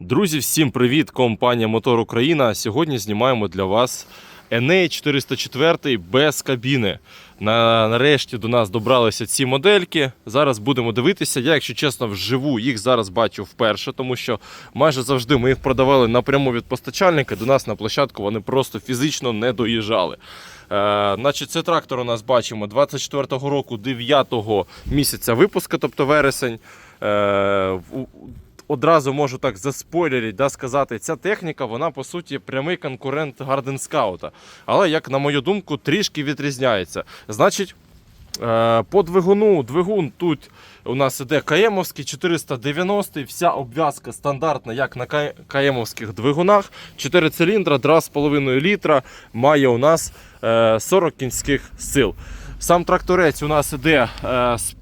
Друзі, всім привіт! Компанія Мотор Україна. Сьогодні знімаємо для вас NA 404 без кабіни. Нарешті до нас добралися ці модельки. Зараз будемо дивитися. Я, якщо чесно, вживу їх зараз бачу вперше, тому що майже завжди ми їх продавали напряму від постачальника. До нас на площадку вони просто фізично не доїжджали. Е, значить, це трактор у нас бачимо 24-го року, 9-го місяця випуску, тобто вересень. Е, одразу можу так заспойлерити, да, сказати, ця техніка, вона по суті прямий конкурент Garden Scout. Але, як на мою думку, трішки відрізняється. Значить, е, по двигуну, двигун тут у нас іде Каємовський 490, вся обв'язка стандартна, як на Ка- Каємовських двигунах. 4 циліндра, 2,5 літра, має у нас е, 40 кінських сил. Сам тракторець у нас іде е, з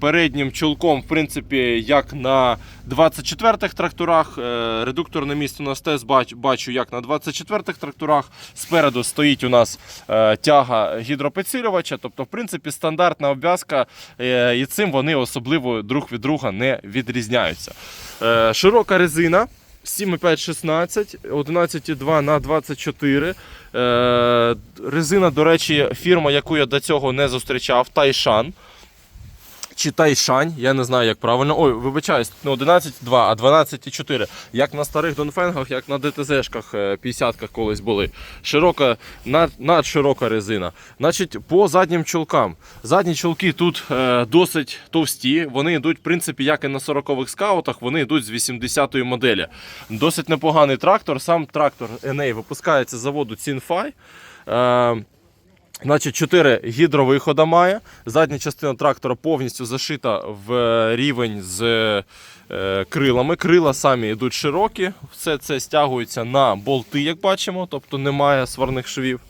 переднім чулком, в принципі, як на 24-х тракторах. Е, редукторне місце у нас теж бачу, як на 24-х тракторах. Спереду стоїть у нас е, тяга гідропідсилювача, тобто, в принципі, стандартна обв'язка, е, і цим вони особливо друг від друга не відрізняються. Е, широка резина. 7,5-16, 11,2 на 24. Е, резина, до речі, фірма, яку я до цього не зустрічав, Тайшан. Чи Тайшань, я не знаю, як правильно. Ой, вибачаюсь, не 11,2, а 12,4. Як на старих Донфенгах, як на ДТЗшках 50-ках колись були. Широка, над, надширока резина. Значить, по заднім чулкам. Задні чулки тут е, досить товсті. Вони йдуть, в принципі, як і на 40-х скаутах, вони йдуть з 80-ї моделі. Досить непоганий трактор. Сам трактор NA випускається з заводу Цінфай. Е, Значить, 4 гідровихода має. Задня частина трактора повністю зашита в е, рівень з е, крилами. Крила самі йдуть широкі. Все це стягується на болти, як бачимо, тобто немає сварних швів.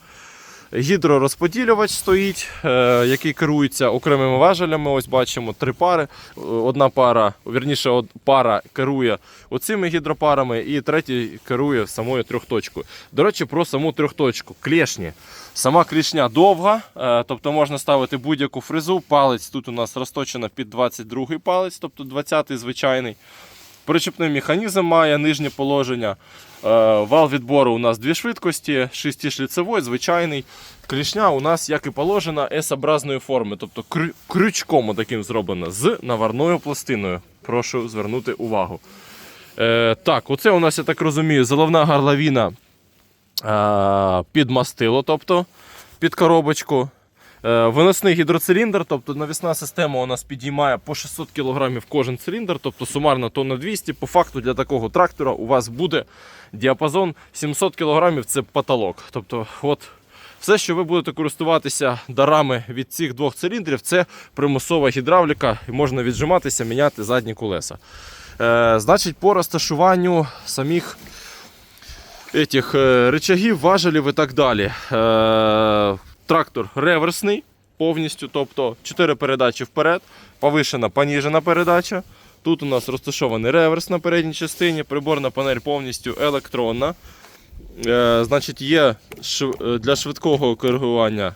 Гідророзподілювач стоїть, е, який керується окремими важелями. Ось бачимо три пари. Е, Одна пара, вірніше, пара керує оцими гідропарами, і третій керує самою трьохточкою. До речі, про саму трьохточку. Клешні. Сама клішня довга, е, тобто можна ставити будь-яку фрезу. Палець тут у нас розточена під 22-й палець, тобто 20-й звичайний. Причепний механізм має нижнє положення. Е, Вал відбору у нас дві швидкості, шестишліцевий, звичайний. Клішня у нас, як і положено, S-образної форми, тобто крю- крючком таким зроблено з наварною пластиною. Прошу звернути увагу. Е, так, оце у нас, я так розумію, заливна горловина е, під мастило, тобто під коробочку. Е, Виносний гідроциліндр, тобто навісна система у нас підіймає по 600 кг кожен циліндр, тобто сумарно тонна 200. По факту для такого трактора у вас буде діапазон 700 кг це потолок. Тобто, от все, що ви будете користуватися дарами від цих двох циліндрів, це примусова гідравліка, і можна віджиматися, міняти задні колеса. Е, значить, по розташуванню самих этих е, рычагів, важелів і так далі. Е, трактор реверсний повністю, тобто 4 передачі вперед, повишена, поніжена передача. Тут у нас розташований реверс на передній частині, приборна панель повністю електронна. Е, значить, є е, для швидкого коригування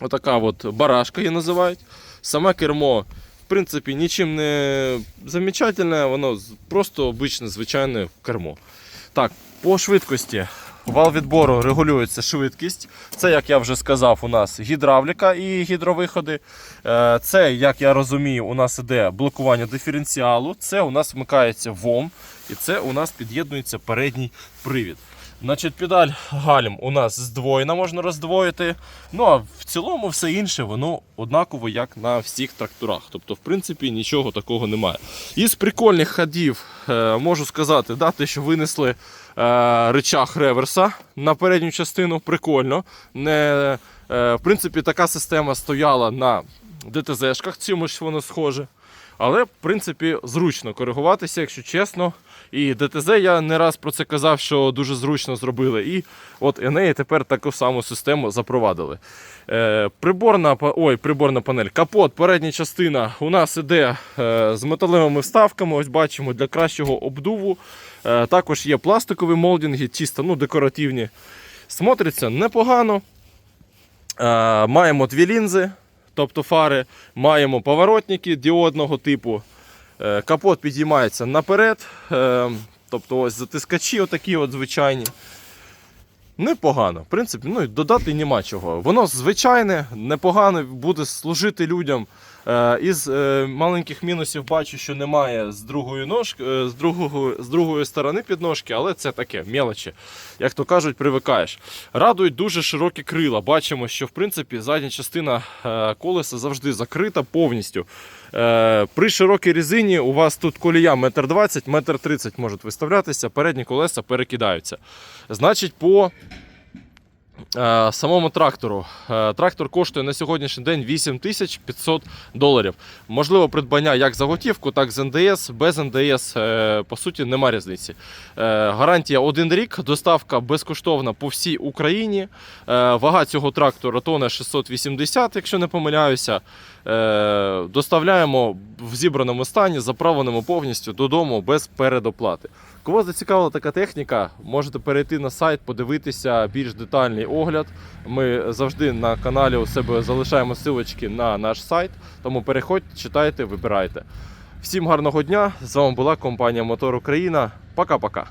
отака от барашка її називають. Саме кермо, в принципі, нічим не замечательне, воно просто обичне, звичайне кермо. Так, по швидкості. Вал відбору регулюється швидкість. Це, як я вже сказав, у нас гідравліка і гідровиходи. Е, Це, як я розумію, у нас іде блокування диференціалу. Це у нас вмикається ВОМ. І це у нас під'єднується передній привід. Значить, педаль гальм у нас здвоєна, можна роздвоїти. Ну а в цілому все інше воно однаково, як на всіх тракторах. Тобто, в принципі, нічого такого немає. Із прикольних ходів е, можу сказати, да, те, що винесли речах реверса на передню частину, прикольно. Не, е, в принципі, така система стояла на ДТЗ-шках, чимось воно схоже. Але, в принципі, зручно коригуватися, якщо чесно. І ДТЗ я не раз про це казав, що дуже зручно зробили. І от Енеї тепер таку саму систему запровадили. Е, приборна, ой, приборна панель, капот, передня частина у нас іде е, з металевими вставками. Ось бачимо для кращого обдуву. Е, також є пластикові молдинги, чисто ну, декоративні. Смотриться непогано. Е, маємо дві лінзи, тобто фари, маємо поворотники діодного типу. Е, Капот підіймається наперед. Е, Тобто ось затискачі отакі от звичайні. Непогано. В принципі, ну додати нема чого. Воно звичайне, непогано буде служити людям. Е, із е, маленьких мінусів бачу, що немає з другої ножки, е, з, другого, з другої сторони підножки, але це таке, мелочі. Як то кажуть, привикаєш. Радують дуже широкі крила. Бачимо, що в принципі задня частина колеса завжди закрита повністю. При широкій резині у вас тут колія 1,20 м, 1,30 м можуть виставлятися, передні колеса перекидаються. Значить, по самому трактору. Е, трактор коштує на сьогоднішній день 8500 доларів. Можливо, придбання як за готівку, так з НДС. Без НДС, е, по суті, нема різниці. Е, гарантія один рік, доставка безкоштовна по всій Україні. Е, вага цього трактора тонна 680, якщо не помиляюся. Е, доставляємо в зібраному стані, заправленому повністю додому без передоплати. Кого зацікавила така техніка, можете перейти на сайт, подивитися більш детальний огляд. Ми завжди на каналі у себе залишаємо ссылочки на наш сайт, тому переходьте, читайте, вибирайте. Всім гарного дня! З вами була компанія Мотор Україна. Пока-пока.